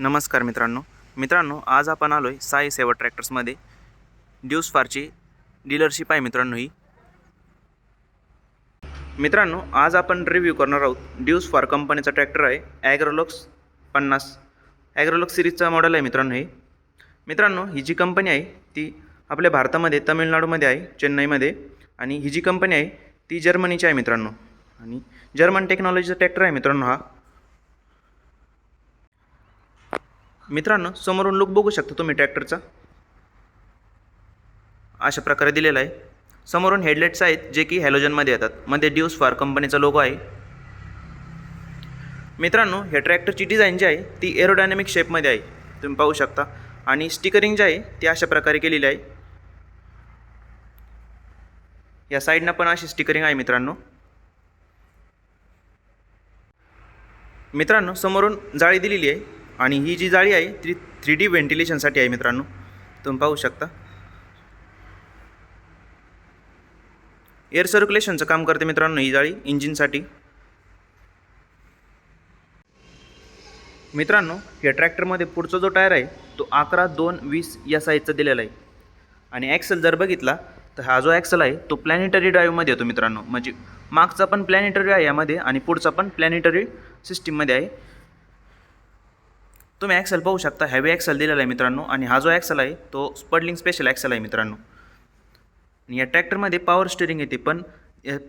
नमस्कार मित्रांनो. मित्रांनो आज आपण आलो आहे साई सेवा ट्रॅक्टर्समध्ये. ड्यूस फारची डीलरशिप आहे मित्रांनो ही. मित्रांनो आज आपण रिव्ह्यू करणार आहोत ड्यूस फार कंपनीचा ट्रॅक्टर आहे ॲग्रोलॉक्स पन्नास. ॲग्रोलॉक्स सिरीजचा मॉडेल आहे मित्रांनो हे. मित्रांनो ही जी कंपनी आहे ती आपल्या भारतामध्ये तमिळनाडूमध्ये आहे चेन्नईमध्ये. आणि ही जी कंपनी आहे ती जर्मनीची आहे मित्रांनो. आणि जर्मन टेक्नॉलॉजीचा ट्रॅक्टर आहे मित्रांनो हा. मित्रांनो समोरून लुक बघू शकता तुम्ही ट्रॅक्टरचा अशा प्रकारे दिलेला आहे. समोरून हेडलाईट्स आहेत जे की हॅलोजनमध्ये येतात. मध्ये ड्यूस फार कंपनीचा लोगो आहे. मित्रांनो ह्या ट्रॅक्टरची डिझाईन जी आहे ती एरोडायनॅमिक शेपमध्ये आहे. तुम्ही पाहू शकता. आणि स्टिकरिंग जे आहे ती अशा प्रकारे केलेली आहे. या साईडनं पण अशी स्टिकरिंग आहे मित्रांनो. मित्रांनो समोरून जाळी दिलेली आहे. आणि ही जी जाळी आहे ती थ्री डी व्हेंटिलेशनसाठी आहे मित्रांनो. तुम्ही पाहू शकता. एअर सर्क्युलेशनचं काम करते मित्रांनो ही जाळी इंजिनसाठी मित्रांनो या ट्रॅक्टरमध्ये पुढचा जो टायर आहे तो अकरा दोन वीस या साईजचा दिलेला आहे. आणि ॲक्सेल जर बघितला तर हा जो ॲक्सल आहे तो प्लॅनेटरी ड्राईव्हमध्ये येतो मित्रांनो. म्हणजे मागचा पण प्लॅनेटरी आहे यामध्ये आणि पुढचा पण प्लॅनेटरी सिस्टीममध्ये आहे. तुम्ही ॲक्सेल पाहू शकता. हॅवी ॲक्सेल दिलेला आहे मित्रांनो. आणि हा जो ॲक्सेल आहे तो स्पडलिंग स्पेशल ॲक्सेल आहे मित्रांनो. आणि या ट्रॅक्टरमध्ये पॉवर स्टिअरिंग येते पण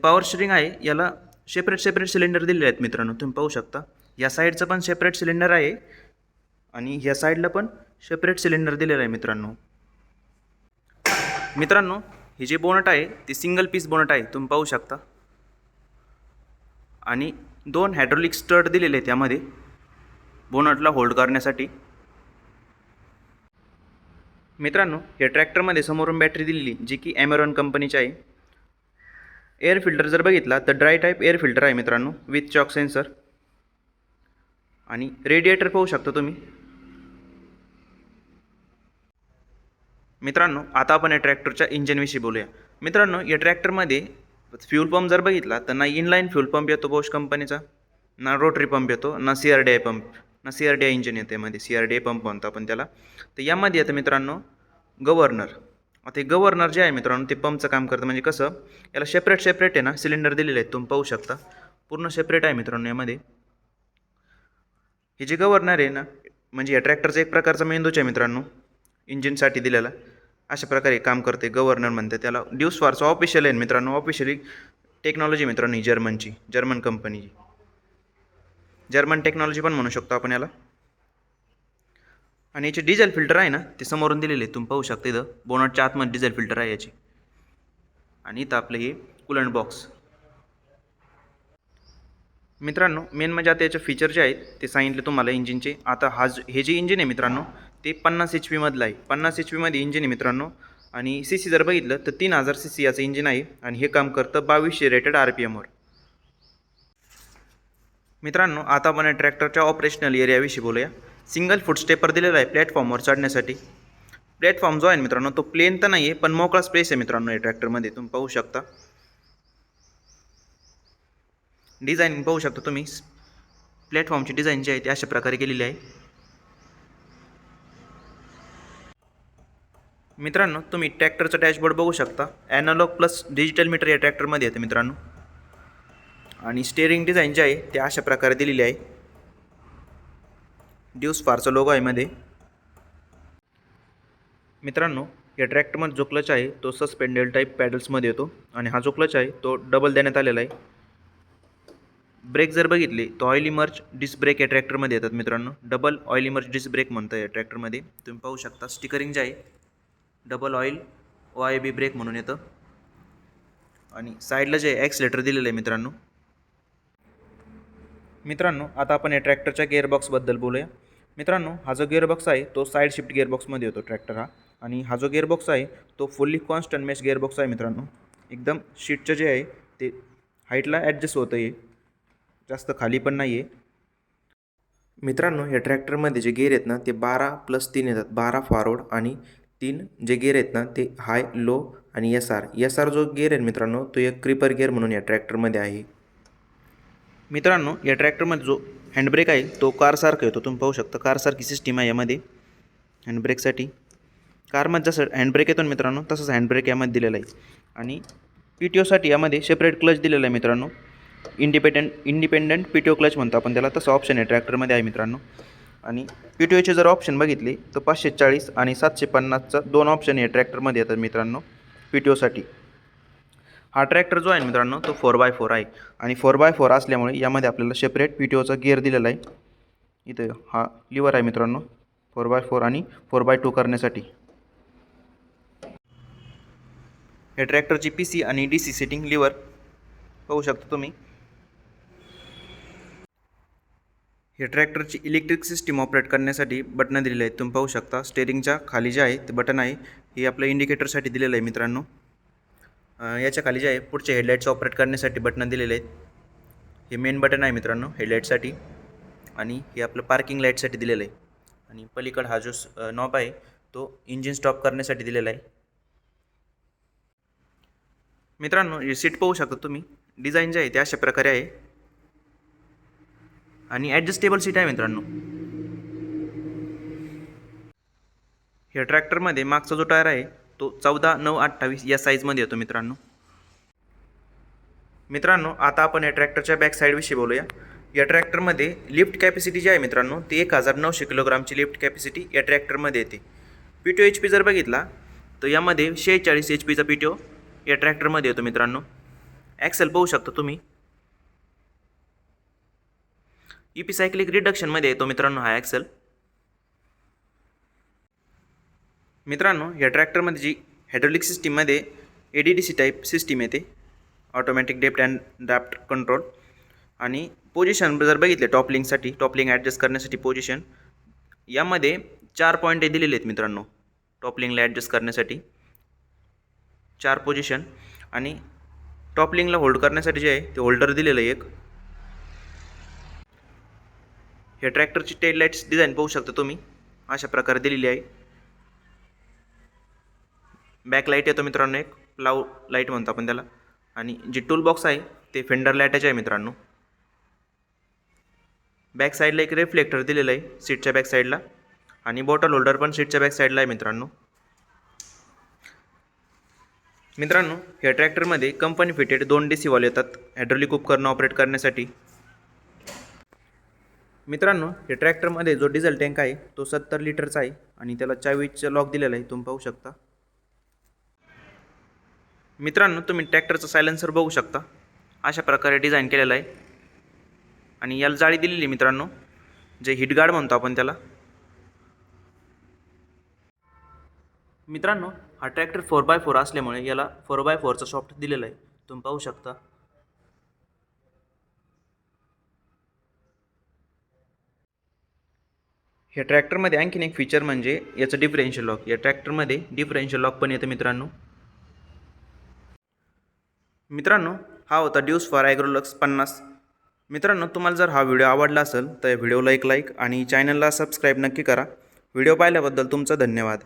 पॉवर स्टिअरिंग आहे याला सेपरेट सेपरेट सिलेंडर दिलेले आहेत मित्रांनो. तुम्ही पाहू शकता. या साईडचं पण सेपरेट सिलेंडर आहे. आणि ह्या साईडला पण सेपरेट सिलेंडर दिलेला आहे मित्रांनो. मित्रांनो हे जे बोनट आहे ते सिंगल पीस बोनट आहे. तुम्ही पाहू शकता. आणि दोन हायड्रोलिक स्टड दिलेले आहेत त्यामध्ये बोनटला होल्ड करण्यासाठी. मित्रांनो या ट्रॅक्टरमध्ये समोरून बॅटरी दिलेली जी की ॲमेरॉन कंपनीची आहे. एअर फिल्टर जर बघितला तर ड्राय टाईप एअर फिल्टर आहे मित्रांनो विथ चॉक सेन्सर आणि रेडिएटर पाहू शकता तुम्ही. मित्रांनो आता आपण या ट्रॅक्टरच्या इंजिनविषयी बोलूया. मित्रांनो या ट्रॅक्टरमध्ये फ्यूल पंप जर बघितला तर ना इनलाईन फ्यूल पंप येतो बोश कंपनीचा ना रोटरी पंप येतो ना C R D I pump C R D I engine येते यामध्ये C R D I pump म्हणतो आपण त्याला. तर यामध्ये येतं मित्रांनो गव्हर्नर आता हे गव्हर्नर जे आहे मित्रांनो ते पंपचं काम करतं. म्हणजे कसं याला सेपरेट सेपरेट आहे ना सिलेंडर दिलेले आहेत. तुम्ही पाहू शकता. पूर्ण सेपरेट आहे मित्रांनो यामध्ये. हे जे गव्हर्नर आहे ना म्हणजे या ट्रॅक्टरचा एक प्रकारचा मेंदूच आहे मित्रांनो इंजिनसाठी दिलेला. अशा प्रकारे काम करते गव्हर्नर म्हणते त्याला. ड्यूस फारचं ऑफिशियल आहे मित्रांनो. ऑफिशियली टेक्नॉलॉजी मित्रांनो ही जर्मनची जर्मन कंपनीची जर्मन टेक्नॉलॉजी पण म्हणू शकतो आपण याला. आणि याचे डिझेल फिल्टर आहे ना ते समोरून दिलेले आहे. तुम्ही पाहू शकता इथं. बोनटच्या आतमध्ये डिझेल फिल्टर आहे याची. आणि इथं आपलं हे कुलंट बॉक्स मित्रांनो मेन म्हणजे आता याचे फीचर जे आहेत ते सांगितले तुम्हाला इंजिनचे आता हा हे जे इंजिन आहे मित्रांनो ते पन्नास एच पीमधलं आहे. पन्नास एच पीमध्ये इंजिन आहे मित्रांनो. आणि सी सी जर बघितलं तर तीन हजार सी सी याचं इंजिन आहे. आणि हे काम करतं बावीसशे रेटेड आर पी एमवर मित्रांनो आता आपण या ट्रॅक्टरच्या ऑपरेशनल एरियाविषयी बोलूया. सिंगल फूट स्टेपर दिलेला आहे प्लॅटफॉर्मवर चढण्यासाठी. प्लॅटफॉर्म जो आहे मित्रांनो तो प्लेन तर नाही आहे पण मोकळा स्पेस आहे मित्रांनो या ट्रॅक्टरमध्ये तुम्ही पाहू शकता. डिझाईन पाहू शकता तुम्ही. प्लॅटफॉर्मची डिझाईन जी आहे ती अशा प्रकारे केलेली आहे. मित्रांनो तुम्ही ट्रॅक्टरचं डॅशबोर्ड बघू शकता. ॲनालॉग प्लस डिजिटल मीटर या ट्रॅक्टरमध्ये येतं मित्रांनो. आणि स्टेअरिंग डिझाईन जे आहे ते अशा प्रकारे दिलेली आहे. ड्यूस फारचा लोगो आहे मध्ये. मित्रांनो या ट्रॅक्टरमध्ये जो क्लच आहे तो सस्पेंडेड टाईप पॅडल्समध्ये येतो. आणि हा जो क्लच आहे तो डबल देण्यात आलेला आहे. ब्रेक जर बघितले तर ऑइली मर्च डिस्क ब्रेक या ट्रॅक्टरमध्ये येतात मित्रांनो. Double oil immersed disc brake म्हणतं या ट्रॅक्टरमध्ये तुम्ही पाहू शकता स्टिकरिंग जे आहे double oil O I B brake म्हणून येतं. आणि साईडला जे ॲक्सिलेटर दिलेलं आहे मित्रांनो मित्रांनो आता आपण या ट्रॅक्टरच्या गिअरबॉक्सबद्दल बोलूया. मित्रांनो हा जो गिअरबॉक्स आहे तो साईड शिफ्ट गिअरबॉक्समध्ये येतो ट्रॅक्टर हा. आणि हा जो गिअरबॉक्स आहे तो फुल्ली कॉन्स्टंट मेश गिअरबॉक्स आहे मित्रांनो. एकदम शीटचं जे आहे ते हाईटला ॲडजस्ट होतं आहे जास्त खाली पण नाही आहे मित्रांनो या ट्रॅक्टरमध्ये जे गेअर आहेत ना ते बारा प्लस तीन येतात. बारा फॉरवर्ड आणि तीन जे गेअर आहेत ना ते हाय लो आणि एस आर एस आर जो गेअर आहे मित्रांनो तो एक क्रिपर गेअर म्हणून या ट्रॅक्टरमध्ये आहे. मित्रांनो या ट्रॅक्टरमध्ये जो हँडब्रेक आहे तो कारसारखा येतो तुम्ही पाहू शकता कारसारखी सिस्टीम आहे यामध्ये. हँडब्रेकसाठी कारमध्ये जसं हँडब्रेक येतो मित्रांनो तसंच हँडब्रेक यामध्ये दिलेला आहे. आणि पी टी ओसाठी यामध्ये सेपरेट क्लच दिलेला आहे मित्रांनो. Independent independent P T O clutch म्हणतो आपण त्याला. तसं ऑप्शन आहे ट्रॅक्टरमध्ये आहे मित्रांनो. आणि पी टी ओचे जर ऑप्शन बघितले तर पाचशे चाळीस आणि सातशे पन्नासचा दोन ऑप्शन आहे ट्रॅक्टरमध्ये येतात मित्रांनो पी टी ओसाठी हा ट्रॅक्टर जो आहे मित्रांनो तो फोर बाय फोर आहे. आणि फोर बाय फोर असल्यामुळे यामध्ये आपल्याला सेपरेट पी टी ओचा गिअर दिलेला आहे. इथं हा लिवर आहे मित्रांनो फोर बाय फोर आणि फोर बाय टू करण्यासाठी. हे ट्रॅक्टरची पी सी आणि डी सी सेटिंग लिवर पाहू शकता तुम्ही. हे ट्रॅक्टरची इलेक्ट्रिक सिस्टीम ऑपरेट करण्यासाठी बटणं दिलेली आहेत. तुम्ही पाहू शकता स्टेरिंगच्या खाली जे आहे ते बटन आहे हे आपलं इंडिकेटरसाठी दिलेलं आहे मित्रांनो. याच्या खाली जे आहे पुढचे हेडलाईट्स ऑपरेट करण्यासाठी बटन दिलेले आहेत. हे मेन बटन आहे मित्रांनो हेडलाईटसाठी आणि हे आपलं पार्किंग लाईटसाठी दिलेलं आहे. आणि पलीकड हा जो नॉब आहे तो इंजिन स्टॉप करण्यासाठी दिलेला आहे. मित्रांनो हे सीट पाहू शकता तुम्ही. डिझाईन जे आहे ते अशा प्रकारे आहे. आणि ॲडजस्टेबल सीट आहे मित्रांनो. ह्या ट्रॅक्टरमध्ये मागचा जो टायर आहे तो चौदा नऊ अठ्ठावीस या साईजमध्ये येतो मित्रांनो. मित्रांनो आता आपण या ट्रॅक्टरच्या बॅक साईडविषयी बोलूया. या ट्रॅक्टरमध्ये लिफ्ट कॅपॅसिटी जी आहे मित्रांनो ती एक हजार नऊशे किलोग्रामची लिफ्ट कॅपॅसिटी या ट्रॅक्टरमध्ये येते. P T O H P जर बघितला तर यामध्ये शेहेचाळीस एच पीचा पी टी ओ या ट्रॅक्टरमध्ये येतो मित्रांनो. ॲक्सेल पाहू शकता तुम्ही. ई पी सायक्लिक रिडक्शनमध्ये येतो मित्रांनो हा ॲक्सेल मित्रांनो या ट्रॅक्टरमध्ये जी हायड्रोलिक सिस्टीममध्ये A D D C type system येते automatic depth and draft control आणि पोझिशन जर बघितले टॉपलिंगसाठी टॉपलिंग ॲडजस्ट करण्यासाठी पोझिशन यामध्ये चार पॉईंट दिलेले आहेत मित्रांनो टॉपलिंगला ॲडजस्ट करण्यासाठी. चार पोझिशन आणि टॉपलिंगला होल्ड करण्यासाठी जे आहे ते होल्डर दिलेलं आहे एक. हे ट्रॅक्टरची टेल लाईट्स डिझाईन पाहू शकता तुम्ही अशा प्रकारे दिलेली आहे. बॅक लाइट येतो मित्रांनो एक. प्लाव लाइट म्हणतो आपण त्याला. आणि जी टूल बॉक्स आहे ते फेंडर लाईटच आहे मित्रांनो. बॅक साईडला एक रिफ्लेक्टर दिलेलं आहे सीटच्या बॅक साईडला आणि बॉटल होल्डर पण सीटच्या बॅक साईडला आहे मित्रांनो. मित्रांनो या ट्रॅक्टरमध्ये कंपनी फिटेड दोन डी सी वॉल येतात. हायड्रोलिक उपकरणं ऑपरेट करण्यासाठी. मित्रांनो या ट्रॅक्टरमध्ये जो डिझेल टँक आहे तो सत्तर लिटरचा आहे. आणि त्याला चावीचं लॉक दिलेलं आहे. तुम्ही पाहू शकता. मित्रांनो तुम्ही ट्रॅक्टरचं सायलेन्सर बघू शकता. अशा प्रकारे डिझाईन केलेलं आहे. आणि याला जाळी दिलेली आहे मित्रांनो. जे हिटगार्ड म्हणतो आपण त्याला. मित्रांनो हा ट्रॅक्टर फोर बाय फोर असल्यामुळे याला फोर बाय फोरचा सॉफ्ट दिलेला आहे. तुम्ही पाहू शकता. ह्या ट्रॅक्टरमध्ये आणखीन एक फीचर म्हणजे याचं डिफरेन्शियल लॉक या ट्रॅक्टरमध्ये डिफरेन्शियल लॉक पण येतं मित्रांनो. मित्रांनो हा होता ड्यूस फॉर ॲग्रोलक्स पन्नास. मित्रांनो तुम्हाला जर हा व्हिडिओ आवडला असेल तर व्हिडिओला एक लाईक आणि चॅनलला सबस्क्राईब नक्की करा. व्हिडिओ पाहिल्याबद्दल तुमचा धन्यवाद.